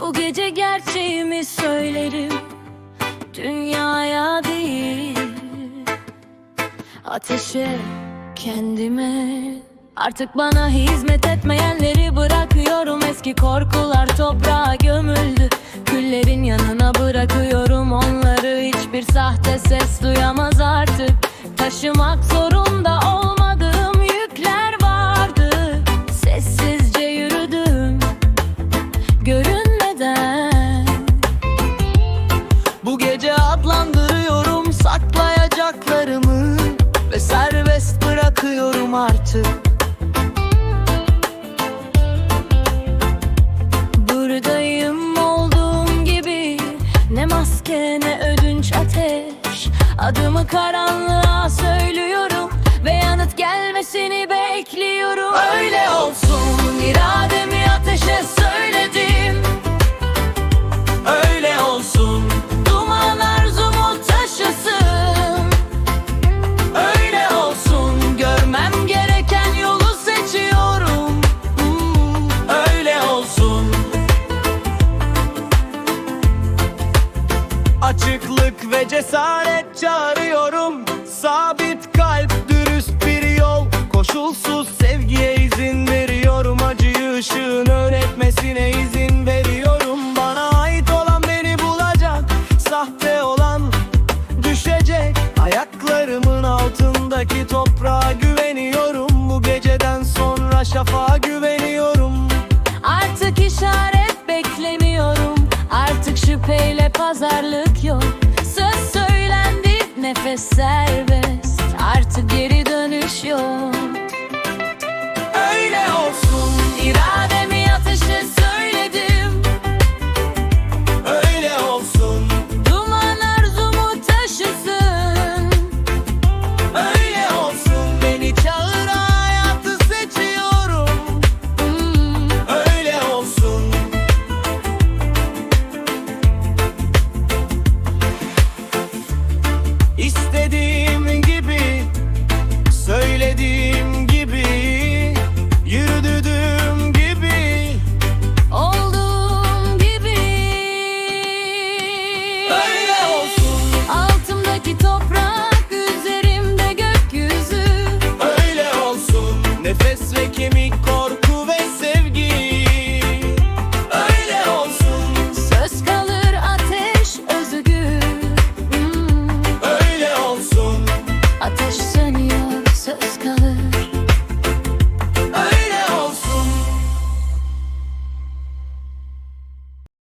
Bu gece gerçeğimi söylerim. Dünyaya değil. Ateşe kendime. Artık bana hizmet etmeyenleri bırakıyorum. Eski korkular toprağa gömüldü. Küllerin yanına bırakıyorum onları. Hiçbir sahte ses duyamaz artık. Taşımak Bu gece adlandırıyorum saklayacaklarımı Ve serbest bırakıyorum artık. Buradayım olduğum gibi Ne maske ne ödünç ateş. Adımı karanlığa söylüyorum Açıklık ve cesaret çağırıyorum. Sabit kalp dürüst bir yol. Koşulsuz sevgiye izin veriyorum. Acıyı ışığın öğretmesine izin veriyorum. Bana ait olan beni bulacak. Sahte olan düşecek. Ayaklarımın altındaki toprağa güveniyorum. Bu geceden sonra şafağa güveniyorum. Artık işaret beklemiyorum. Artık şüpheyle pazarlık yok. Söz söylendi nefes serbest ateş